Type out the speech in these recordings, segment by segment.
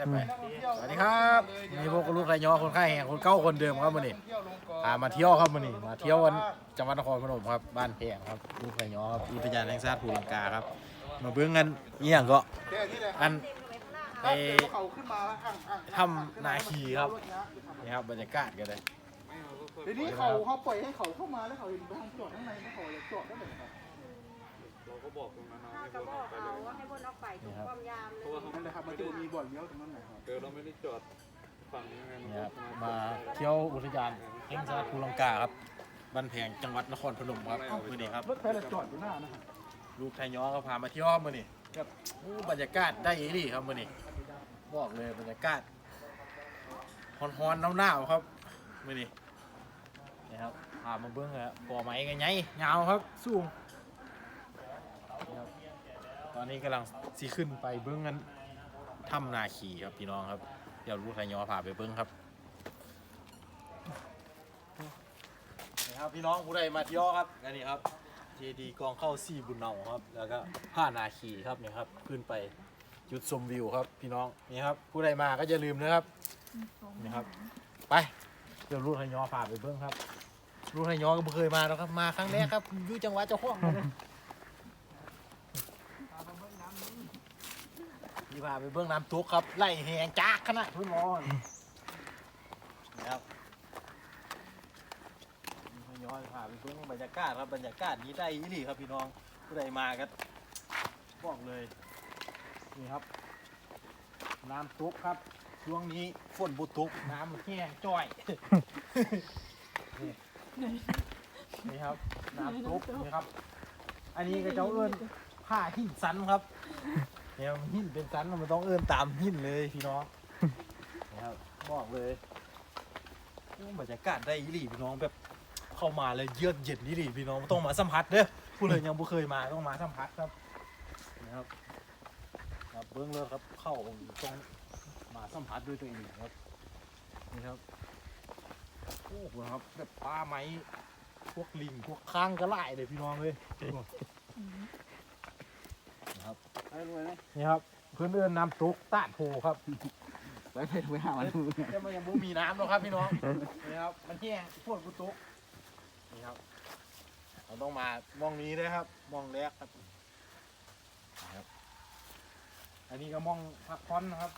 ได้ไป สวัสดีครับนี่พวกลูกไทยยอคนค่ายแห่งคนเก้าคนเดิมครับวันนี้พามาเที่ยวครับวันนี้มาเที่ยววันจังหวัดนครพนมครับ บ้านแพงครับ ลูกไทยยอครับ อุทยานแห่งชาติภูลังกาครับ มาเบิ่งกันนี่อย่างก็อันไปเขาขึ้นมาแล้วอ่างอ่างทำนาคีครับนี่ครับบรรยากาศกันเลยทีนี้เขาเขาปล่อยให้เขาเข้ามาแล้วเขาเห็นไปทางจอดข้างในแล้วเขาจะจอดได้เลยครับเรา ก็บอกตรงนั้นนะถ้าให้กระคนบอออกกไปเอาเลยว่าให้บนออกไปถูกความยามเลยนั่นแหละครับมันจะมีบ่อนเลี้ยวตรงนั้นนะครับเออเราไม่ได้จอดฝั่งนี้ไงนี่ครับมาเที่ยวอุทยานแห่งชาติภูลังกาครับบ้านแพงจังหวัดนครพนมครับวันนี้ครับ รถไฟเราจอดอยู่หน้านะครับลูกไทยย้อก็พามาเที่ยวครับมื้อนี้ครับอู้บรรยากาศได้อีหลีครับมื้อนี้บอกเลยบรรยากาศฮ้อนๆหนาวๆครับมื้อนี้นี่ครับพามาเบิ่งครับปอไม้กันไงยาวครับ สูงนี่ครับต อนนี้กำลังสิขึ้นไปเบิ่งกันถ้ำนาคีครับพี่น้องครับ เดี๋ยวลูกไทยย้อพาไปเบิ่งครับนี่ครับพี่น้องผู้ใดมาเที่ยวครับอันนี้ครับเจดีกองเข้าซี่บุญเนาครับ แล้วก็ผ้านาคีครับเนี่ยครับขึ้นไปจุดชมวิวครับพี่น้องนี่ครับผู้ใดมาก็อย่าลืมนะครับนี่ครับ ไปเดี๋ยวลูกไทยยอพาไปเบิ้งครับลูกไทยยอก็เคยมาแล้วครับมาครั้งแรกครับอยู่จังหวัดเจ้าของ เลยนี่พาไปเบิ้องน้ำทุกครับ ไล่แหงจากขนาดพื้นมอนนี่ครับย้อนพาไปเบิ่งบรรยากาศครับบรรยากาศนี้ได้อีหลีครับพี่น้องผู้ใดมาก็บอกเลยนี่ครับ น้ำตุกครับช่วงนี้ฝนบุตุกน้ำแห้งจ้อยนี่ครับน้ำตุกนี่ครับ อันนี้ก็เจ้าเอิญผ้าหินสันครับ เนี่ยมันหินเป็นสันมันต้องเอิญตามหินเลยพี่น้องนี่ครับบอกเลยบรรยากาศได้อีหลีพี่น้องแบบเข้ามาเลยเยือกเย็นนี่ดิพี่น้องต้องมาสัมผัสเด้อผู้เลยยังบ่เคยมาต้องมาสัมผัสครับนะครับครับเบื้องเลิศครับเข้าต้องมาสัมผัสด้วยตัวเองครับนี่ครับโอ้โหครับแบบปลาไหมพวกลิงพวกค้างกระไล่เลยพี่น้องเลย นะครับไปรวยไหมนี่ครับเพื่อนเดินน้ำตุกตาดโพครับไปไปไปหามันแต่มันยังบ่มีน้ำหรอกครับพี่น้องนี่ครับมันแห้งพวกกุตุกนี่ครับเราต้องมามองนี้ด้วยครับ มองแรกครับนะครับ อันนี้ก็มองพักผ่อนนะครับ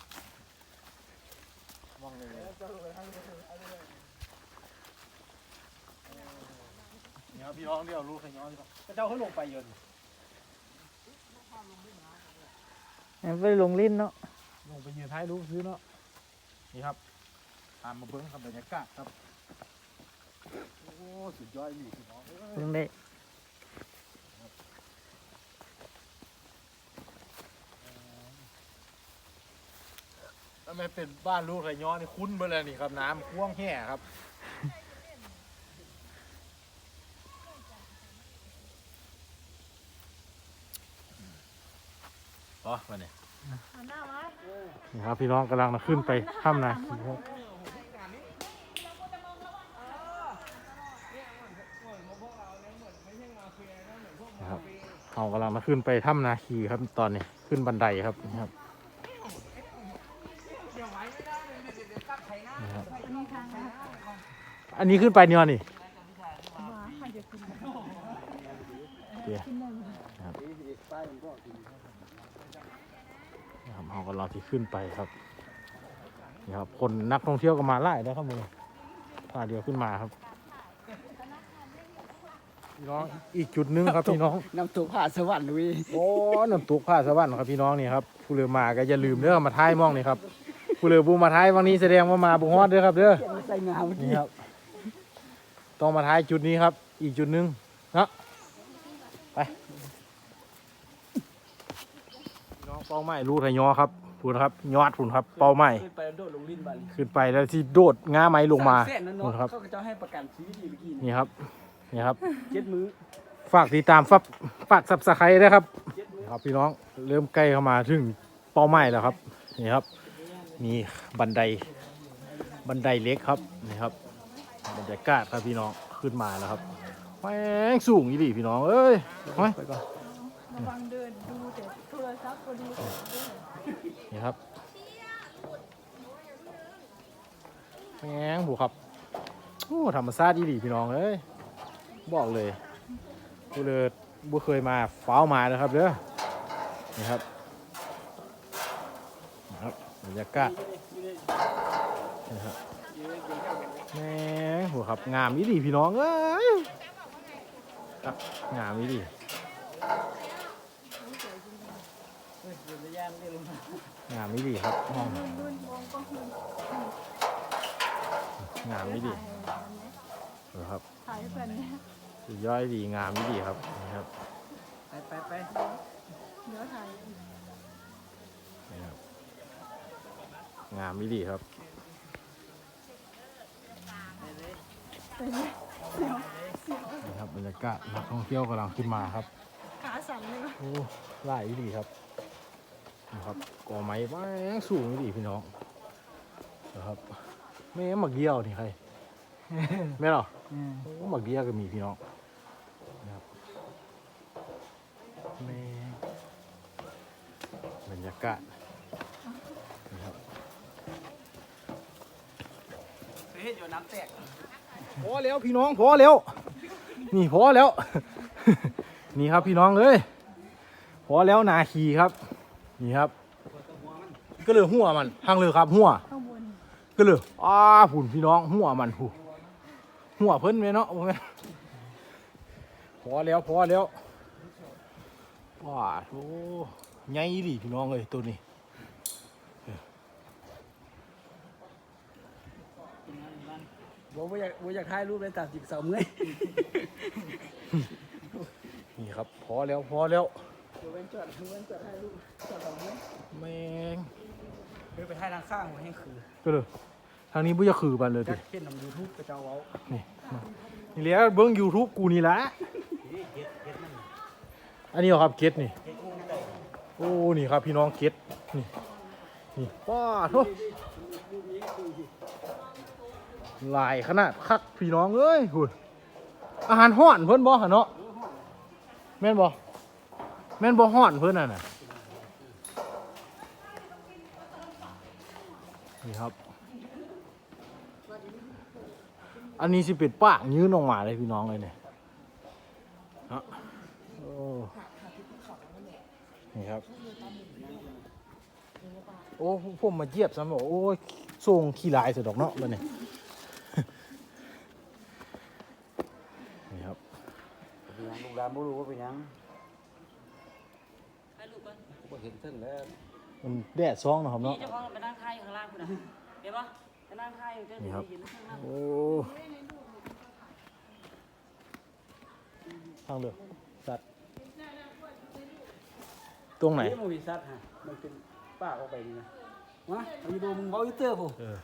มองเลยนี่ครับพี่น้องเดี๋ยวรู้ใครย้อนดีกว่าก็เจ้าเขาลงไปเยิน ไปลงลิ้นเนาะลงไปยืนท้ายรู้ซื้อเนาะนี่ครับตามมาเบิ้งครับบรรยากาศครับโอ้สุดยอดนี่พี่น้องเอ้ยเพิ่งได้ถ้าไม่เป็นบ้านลูกไรย้อนนี่คุ้นไปเลยนี่ครับน้ำท่วงแห่ครับ อ๋อมาเนี่ยหันหน้าไว้นี่ครับพี่น้องกำลังขึ้นไปถ้ำนาคีครับนะครับเรากำลังมาขึ้นไปถ้ำนาคีครับตอนนี้ขึ้นบันไดครับนี่ครับนี่ครับอันนี้ขึ้นไปเนี่ยนี่เดี๋ยวนะครับนะครับ เรากำลังที่ขึ้นไปครับนี่ครับ คนนักท่องเที่ยวก็มาไล่ได้ครับมึงพาเดียวขึ้นมาครับพี่น้องอีกจุดหนึงครับพี่น้อง น้ำตกผ่าสวรรค์ลุยโอ้น้ำตกผ้าสวรรค์ครับพี่น้องนี่ครับผู้เรือมาก็อย่าลืมเด้อมาท้ายมองนี่ครับผู้เรือบูมาท้ายวันนี้แสดงว่ามาบุฮอดเด้อครับเด้อใส่งามนี่ครับต้องมาท้ายจุดนี้ครับ อีกจุดหนึงเนาะไปพี่น้องเป้าหมายรูทยอครับ พูนครับ ยอดพูนครับ เป้าหมายขึ้นไปโดดลงลิ้นบันขึ้นไปแล้วที่โดดง้าไม้ลงมาแสนนั่นพูนเนาะครับ เขาก็จะให้ประกันชีวิตดีเมื่อกี้นี่ครับ นี่ครับ เจ็ดมื้อฝากติดตามฟับฝากสับสไครด้วยครับครับพี่น้องเริ่มใกล้เข้ามาถึงเป้าหมายแล้วครับ นี่ครับ มีบันไดบันไดเล็กครับนี่ครับบรรยากาศครับพี่น้องขึ้นมาแล้วครับแม่งสูงอีหลีพี่น้องเอ้ยไปก่อนระวังเดินดูแต่โทรศัพท์ก็ดู นี่ครับแมงผูครับโอ้ธรรมชาติดีพี่น้องเอ้ยบอกเลยกูเลยบ่เคยมาฟ้าวมาเลยครับเด้อนี่ครับนะครับบรรยากาศนะครับแหมหัวครับงามอีดีพี่น้องเอ้ยครับงามอีดี งามอีดีครับห้องงามอีดีเหรอครับถ่ายให้เพื่อนเนี่ยสุดยอดดีงามอีดีครับนี่ครับ ไปไปไปเดี๋ยวถ่ายนี่ครับงามอีดีครับนี่ครับบรรยากาศนักท่องเที่ยวกำลังขึ้นมาครับขาสั่นเลยวะโอ้ไล่ดีครับ นะครับก่อไม้แม่งสูงดีพี่น้องนะครับแม่หมักเดียวนี่ใครแม่หรออืมโอ้หมักเดียวก็มีพี่น้องนะครับแม่บรรยากาศนะครับเคยเห็นอยู่น้ำแตกพอแล้วพี่น้องพอแล้วนี่พอแล้ว นี่ครับพี่น้องเอ้ยพอแล้วนาคีครับ นี่ครับ ก็เลยหัวมันทางเลยครับหัวข้างบนก็เลยอ้าผุนพี่น้องหัวมันหูหัวเพิ่นไหมเนาะบ่แม่นพอแล้วพอแล้วว้าโอ้ใหญ่ดิพี่น้องเอ้ยตัวนี้บอกว่าอยากว่าอยากถ่ายรูปเลยตัดจิบเสาเมื่อยนี่ครับ พอแล้วพอแล้ว เดี๋ยวเว้นจอดเว้นจอดถ่ายรูปจอดเสาเมื่อยแม่งเดี๋ยวไปถ่ายทางข้างมาให้คือก็เลยทางนี้บ่จะคือบันเลยจัติกเห็นนำยูทูบกระเจ้าเว้านี่นี่แหล้วเบิ้ง YouTube กูนี่ละอันนี้เหรอครับเก็ตนี่โอ้นี่ครับพี่น้องเก็ตนี่นี่ว้าโทหลายขนาดคักพี่น้องเอ้ยหุ่นอาหารห่อนเพิ่นบ่หะเนาะแม่นบ่ แม่นบ่ห่อนเพิ่นน่ะน่ะนี่ครับ อันนี้สิเป็นปากยืนออกมาเลยพี่น้องเลยเนี่ยฮะโอ้นี่ครับ โอ้ผมมาเยียบซ้ำบอกโอ้ยส่งขี้ลายสุดดอกเนาะเลยเนี่ยนี่ครับ เป็นหยังลูกหลานบ่รู้ว่าเป็นหยัง เห็นเท่งแล้วมันแดดซองเนาะครับเนาะเจ้าของไปนั่งท่าอยู่ข้างล่างคุณอะเห็นปะไปนั่งท่าอยู่เจ้านี่ครับเห็นข้างล่างโอ้ทางเลือกสัตว์ตรงไหน นี่มันมีซัดฮะมันเป็นป้าออกไปนี่นะวะเอาอยู่ดูมึงเว้าอีเตอร์ผมเออ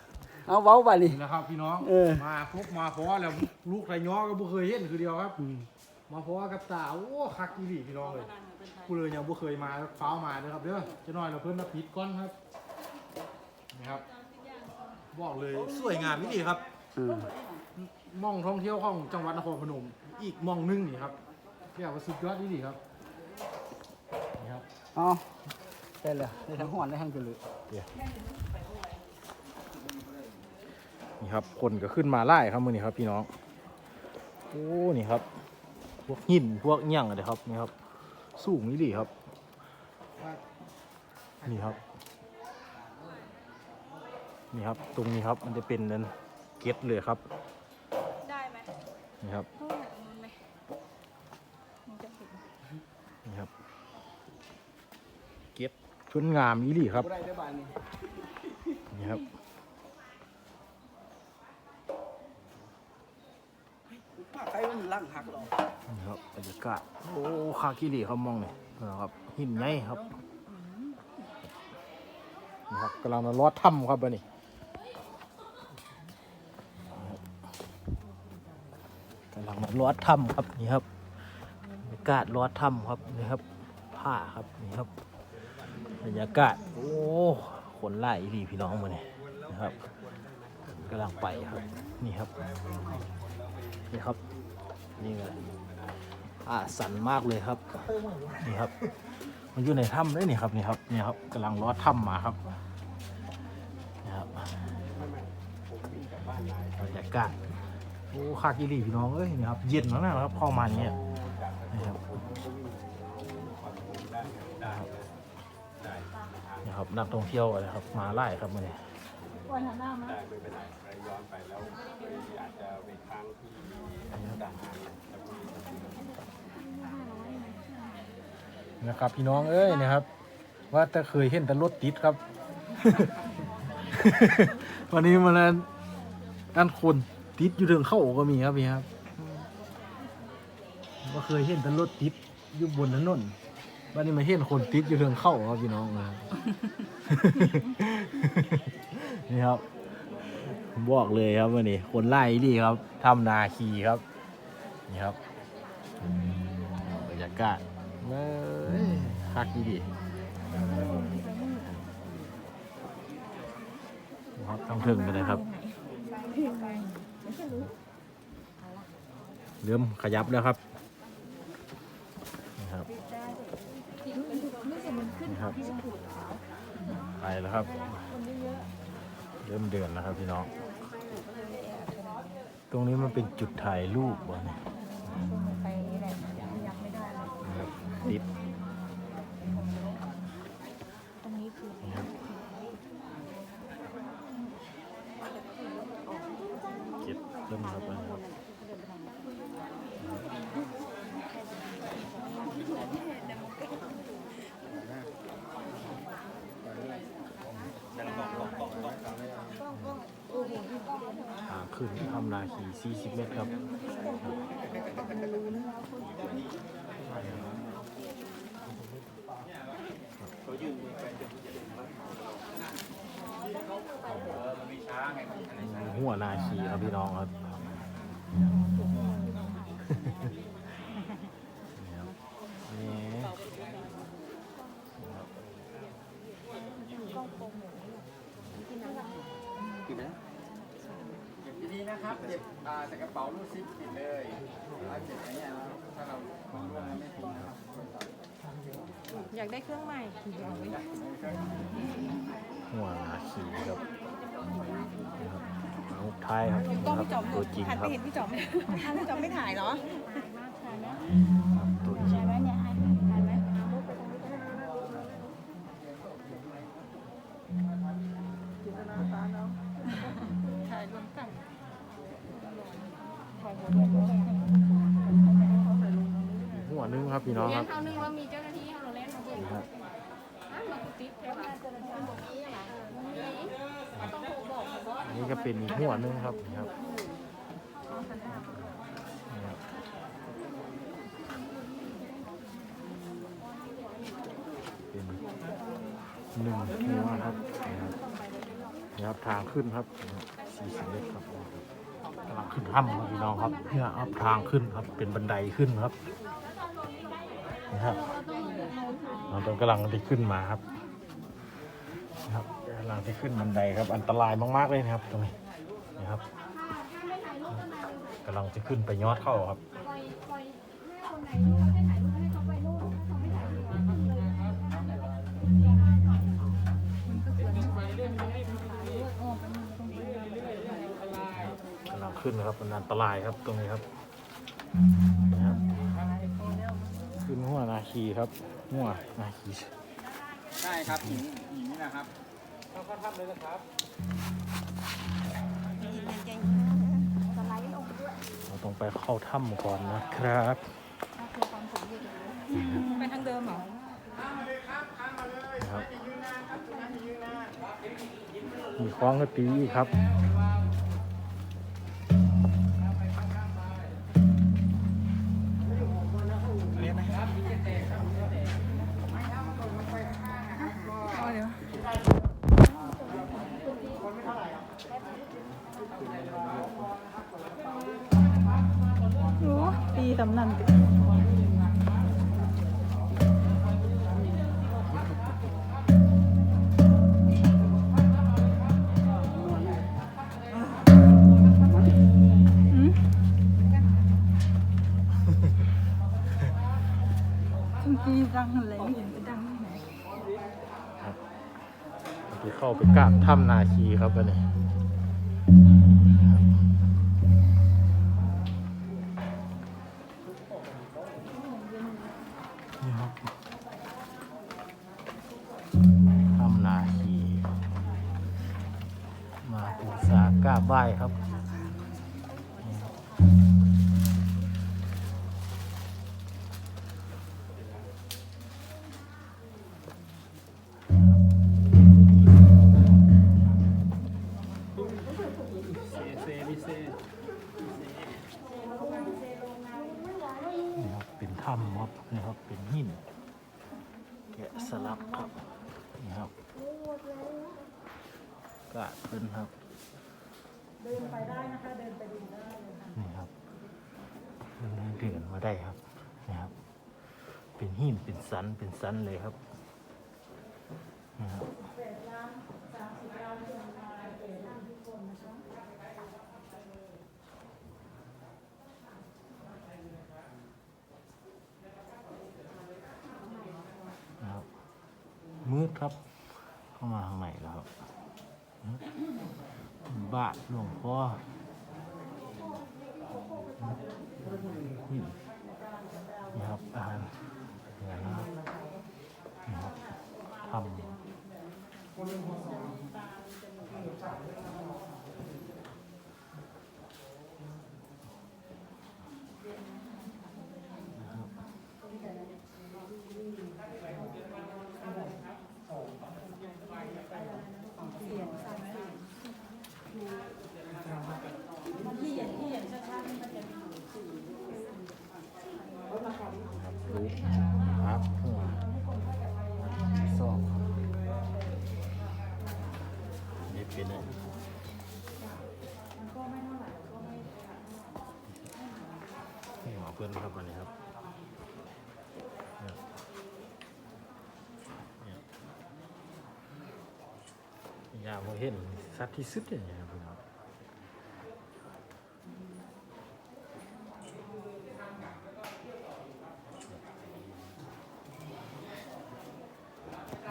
เอาเว้าไปนี่ นี่นะครับพี่น้อง เออ มาพบมาพอแล้วลูกไรย้อก็บ่เคยเห็นคือเดียวครับ มาพอกับตาโอ้คักอีหลีพี่น้องเลย กูเลยยังบ่เคยมาฟ้าวมาเด้อครับเด้อจะน้อยเราเพิ่นมาผิดก่อนครับนี่ครับ บอกเลยสวยงามอีหลีครับอืมหมองท่องเที่ยวของจังหวัดนครพนม อีกหมองหนึงนี่ครับเรียกว่าสุดยอดอีหลีครับนี่ครับ เอาได้เลยได้ทั้งห่อนได้ทั้งกระลือนี่ครับ คนก็ขึ้นมาไล่ครับมือนี่ครับพี่น้อง โอ้ นี่ครับ พวกหินพวกเงี้ยงอะไรครับ นี่ครับ สูงอีหลีครับ นี่ครับ นี่ครับ ตรงนี้ครับ มันจะเป็นนั่นเก็ตเลยครับ ได้ไหมนี่ครับต้องแบบนี้ไหมมันจะเห็นนี่ครับ เก็ตชนงามอีหลีครับบ่ได้ได้บานนี่นี่ครับ ป้าใครมันลังหักหรอ นี่ครับบรรยา กาศโอ้คากิลีครับมองนี่นะครับหินใหญ่ครับนี่ครับกำลังรอดถ้ำครับบันนี้กำลังรอดถ้ำครับนี่ครับบรรยากาศรอดถ้ำครับนี่ครับผ้าครับนี่ครับบรรยากาศโอ้ขนไล่ดีพี่น้องมาเนี่ยนะครับกำลังไปครับนี่ครับนี่ครับนี่เลย อ่าสันมากเลยครับนี่ครับ มันอยู่ในถ้ำด้วยนี่ครับนี่ครับนี่ครับกำลังลอดถ้ำมาครับนี่ครับบรรยากาศโอ้คากิลีพี่น้องเอ้ยนี่ครับเย็นแล้วนะครับเข้ามาอย่างเงี้ยนะครับนี่ครับนักท่องเที่ยวอะไรครับมาไล่ครับมาเนี่ยวันหน้ามาได้ไม่เป็นไรไปย้อนไปแล้วอาจจะไปค้างที่ด่านหางแล้ว นะครับ พี่น้องเอ้ยนะครับ ว่าแต่เคยเห็นแต่รถติดครับ วันนี้มาแล้วอันคนติดอยู่ถึงเข้าก็มีครับพี่ครับว่าเคยเห็นแต่รถติดอยู่บนถนนวันนี้มาเห็นคนติดอยู่ถึงเข้าครับพี่น้องนะนี่ครับบอกเลยครับวันนี้คนไล่ดีครับทำนาคีครับ นี่ครับบรรยากาศ เอ้ยคักดีดีครับต้องถึงกันเลยครับ เริ่มขยับแล้วครับนี่ครับนี่ครับ ไปแล้วครับ เริ่มเดือนแล้วครับพี่น้อง ตรงนี้มันเป็นจุดถ่ายรูปวะเนี่ย ไปนี่แหละยังไม่ได้เลย นะครับติด ตรงนี้คือ นะครับเก็บเริ่มครับนะครับ ทาง ขึ้นทำนาคี40เมตรครับหัวนาคีครับพี่น้องครับนี่ครับนี่ ดีๆนะครับเก็บอ่า ใส่กระเป๋าลูกซิปปิดเลยถ้าเก็บอย่างเงี้ยนะถ้าเราร่วงแล้วไม่ทิ้งนะครับอยากได้เครื่องใหม่ หัวนาคีครับนี่ครับลูกท้ายครับกล้องพี่จอมตัวจริงหันคไปรับ เห็นพี่จอมไหมถ้าพี่จอมไม่ถ่ายเหรอ หัวหนึงครับนี่ครับนี่ครับเป็นหนึ่งหัวครับนี่ครับนี่ครับทางขึ้นครับสี่สิบเมตรครับกำลังขึ้นถ้ำครับพี่น้องครับเนี่ยครับทางขึ้นครับเป็นบันไดขึ้นครับนี่ครับเราตองกำลังที่ขึ้นมาครับนะครับกำลังที่ขึ้นบันไดครับ อันตรายมากๆเลยนะครับตรงนี้ นะครับกำลังจะขึ้นไปยอดเข้าครับกำลังขึ้นนะครับมันอันตรายครับตรงนี้ครับนะครับขึ้นหัวนาคีครับหัวนาคีใช่ครับหินหินนี่นะครับเราต้ องไปเข้าถ้ำก่อนนะครับไปทางเดิมเหรอนะครับมีคล้องกระตีอีกครับเอาเดี๋ยวโอ้ตีตำนันอืมคุณตีดังอะไรไม่เห็นไปดังที่ไหนไปเข้าไปกราบถ้ำนาคีครับอันนี้าปูสากราบไหว้ครับ ครับ เข้ามาข้างในแล้วครับบานหลวงพ่อนี่นี่ครับอาหารนี่นะครับนี่ครับทำรูปครับหัวสองนี่เป็นอะไรนี่หมอเพื่นครับวันนี้ครับยเนี่ยอยากมาเห็นสัตว์ที่สุดเลยนะครับพี่น้อง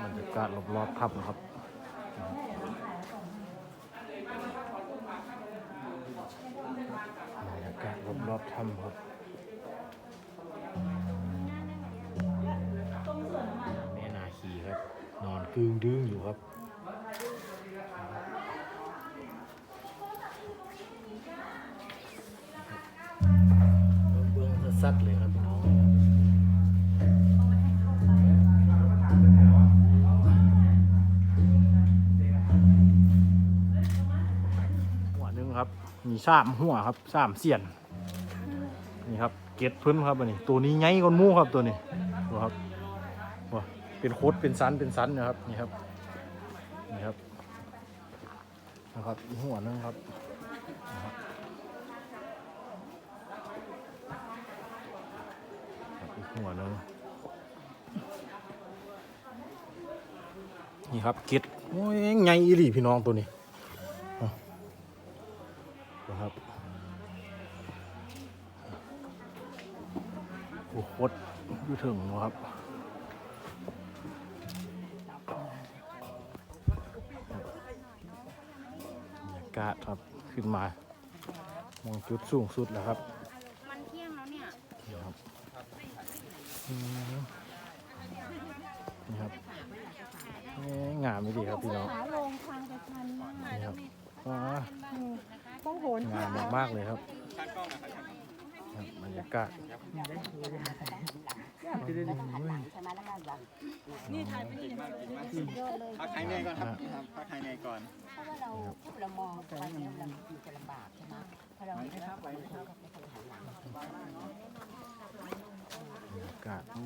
บรรยากาศรอบๆครับนะครับบรรยากาศรอบๆถ้ำครับ นอนกึ่งดึงอยู่ครับเบื้องสัดเลยครับพี่น้องหัวหนึงครับ มีสามหัวครับสามเสียนนี่ครับเกตเพิ่นครับอันนี้ ตัวนี้ไงก้นมูครับตัวนี้ดูครับว้า เป็นโคตรเป็นสันเป็นสันนะครับนี่ครับนี่ครับนะครับหัวนึงครับนะครับหัวนึงนี่ครับเกตโอ้ยไงอีหลีพี่น้องตัวนี้นะครับโอ้โหอยู่ถึงนะครับ กาศครับขึ้นมามองจุดสูงสุดแล้วครับมันเที่ยงแล้วเนี่ยนี่ครับอืมนี่ครับเอ๊ะงามไม่ดีครับพี่น้องขาลงทางไปชันมากนี่ครับว้าต้องโหนงามมากๆเลยครับครั บรรยากาศพักหายเหนื่อยก่อนครับพักหายเหนื่อยก่อนเพราะว่าเราเรามองไปแล้วเราอยู่จะลำบากใช่ไหมถ้าเราไม่ได้ไปเขาก็ไปหันหลังบกาศโอ้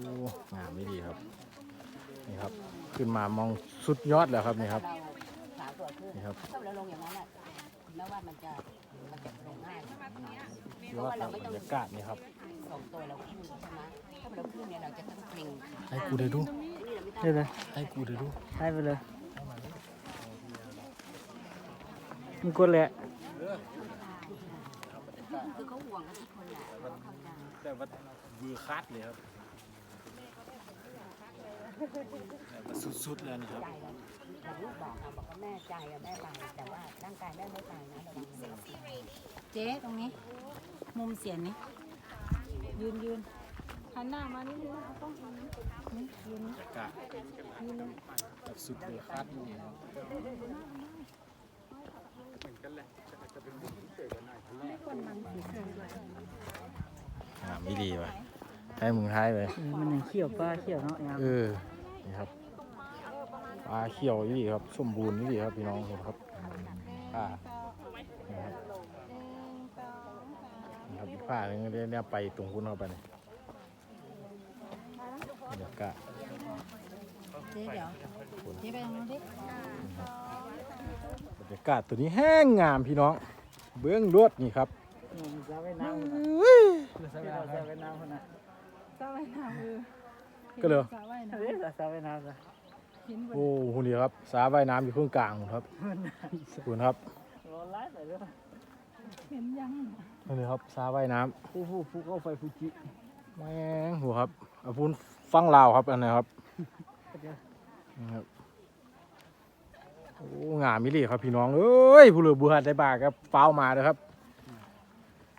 งามไม่ดีครับนี่ครับ ขึ้นมามองสุดยอดแล้วครับนี่ครับนี่ครับถ้าเราลงอย่างนั้นแหละแล้วว่ามันจะมันจะลงง่าย ยอดครับบรรยากาศนี่ครับส่งตัวเราขึ้นใช่ไหมถ้าเราขึ้นเนี่ยเราจะต้องเกร็งให้กูได้ดูนี่เราไม่ต้องได้เลยให้กูได้ดูให้ไปเลยมึงกดแหละคือเขาห่วงกันทุกคนแหละเขาเข้าใจแต่ว่าบือคัดเลยครับ แต่ว่าสุดๆแล้วนะครับ ใจเราแต่ลูกบอกเราบอกว่าแม่ใจอะแม่ไปแต่ว่าร่างกายแม่ไม่ไปนะระวังเสียเจ๊ตรงนี้ มุมเสียนนี้ ยืนยืนหันหน้ามานิดนึงเอาต้องยืนนี่ยืนบรรยากาศยืนเลยแบบสุดบือคัดอยู่นี่ครับอ่าไม่ดีว่ะ ให้มึงท้ายเลยมันยังเขี้ยวปลาเขี้ยวเนาะงามเออนี่ครับปลาเขียวนี่ครับสมบูรณ์นี่ครับพี่น้องเห็นครับปลานี่ครับนี่ครับปลาเนี่ยเนี่ยไปตรงคุณเข้าไปเนี่ยบรรยากาศเจ๊เดี๋ยวเจ๊ไปตรงนู้นดิบรรยากาศตัวนี้แห้งงามพี่น้อง เบื้องลวดนี่ครับนี่มันจะไว้น้ำที่เราจะไว้น้ำคนน่ะ สระว่ายน้ำเออก็เลยสระว่ายน้เฮ้ยจะไว้น้ำจ้ะำหินบนโอ้โหนี่ครับสาว่ายน้ำอยู่ข้างกลางครับคุณครับรอไล่ไปเรื่อยเห็นยังนี่ครับสาว่ายน้ผู้ผู้ผู้เข้าไฟฟูจิำแมงหัวครับเอาพูนฟังลาวครับอันนี้ครับนี่ครับโอ้งามมิลี่ครับพี่น้องเอ้ยผู้เหลือบุหัดได้บากครับเฝ้าวมาเลยครับ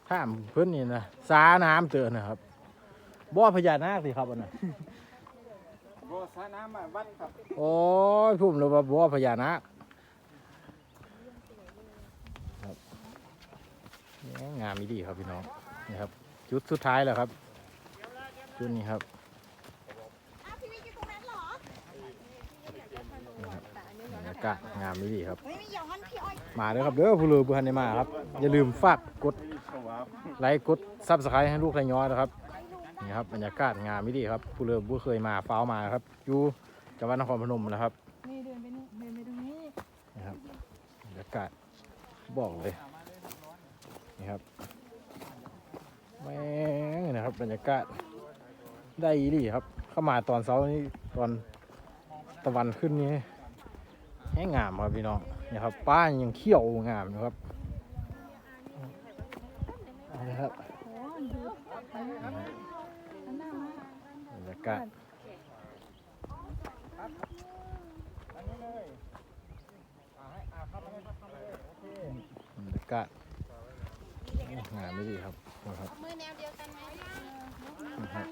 ถ้ามเพื่อนนี่นะสาน้ำเจอนะครับ บ่อพญานาคสิครับอันนั้นโบสาน้ำอะวัดครับโอ้ยพุ่มเลยว่าบ่อพญานาคครับนี่งามมิลี่ครับพี่น้องนี่ครับ จุดสุดท้ายแล้วครับ จุดนี้ครับบรรยากาศงามมิลี่ครับ มาเด้อครับเด้อผู้เลือผู้ทันได้มาครับ อย่าลืมฝากกดไลค์กดซับสไครต์ให้ลูกไทยย้อยนะครับ นี่ครับบรรยากาศงามมิลี่ครับ ผู้เลือผู้เคยมาฟ้ามาครับอยู่จังหวัดนครพนมนะครับนี่เดินไปนี่เดินไปตรงนี้นะครับบรรยากาศบอกเลยนี่ครับแม่งนะครับ บรรยากาศได้ดีครับ เข้ามาตอนเช้านี่ตอนตะวันขึ้นนี่แห้งงามครับพี่น้องนี่ครับป้ายังเขี้ยวงามนะครับเอาละครับ กาศบรรยากาศงามไม่ดีครับนะครับมือแนวเดียวกันไหมนะครับ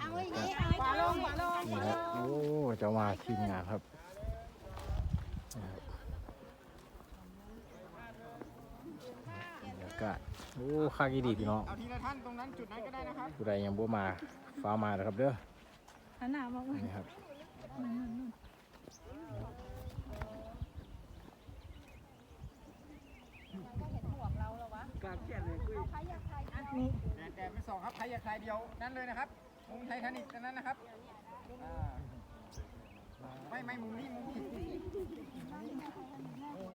เอาไว้อย่างนี้เอาไว้ขวาลงขวาลงนี่ครับโอ้เจะมาทีมงานครับนะครับบรรยากาศโอ้ค่ากี่ดีพี่น้องเอาทีละท่านตรงนั้นจุดนั้นก็ได้นะครับผู้ใดยังบ่มาฟ้ามานะครับเด้อ หันหน้ามาไว้นี่ครับกลางแก่เลยกุ้ยแต่แต่ไม่สองครับใครอยากใครเดียวนั่นเลยนะครับ มุมไททานิกอันนั้นนะครับอ่าไม่ไม่มุมนี้มุม